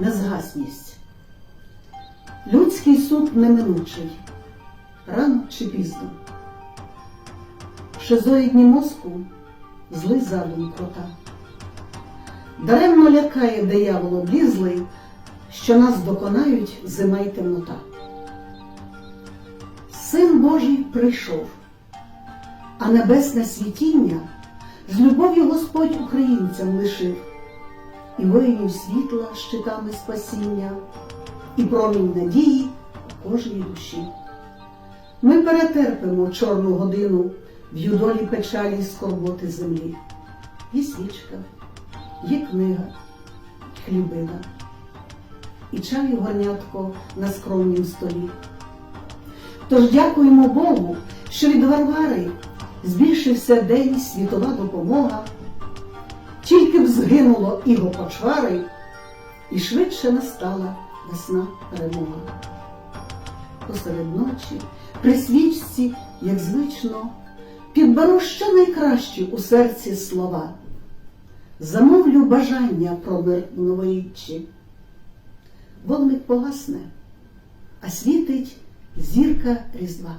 незгасність. Людський суд неминучий, рано чи пізно. Шизоїдні мозку злий задум крота. Даремно лякає диявол облізлий, що нас доконають зима й темнота. Син Божий прийшов, а небесне світіння з любов'ю Господь українцям лишив, і воїнів світла щитами спасіння, і промінь надії у кожній душі. Ми перетерпимо чорну годину в юдолі печалі скорботи землі. Є свічка, є книга, хлібина, і чаю горнятко на скромнім столі. Тож дякуємо Богу, що від Варвари збільшився день світова допомога, тільки б згинуло іго почвари, і швидше настала весна перемога. Посеред ночі, при свічці, як звично, підберу що найкращі у серці слова. Замовлю бажання про мир новоріччі. Вогник погасне, а світить зірка Різдва.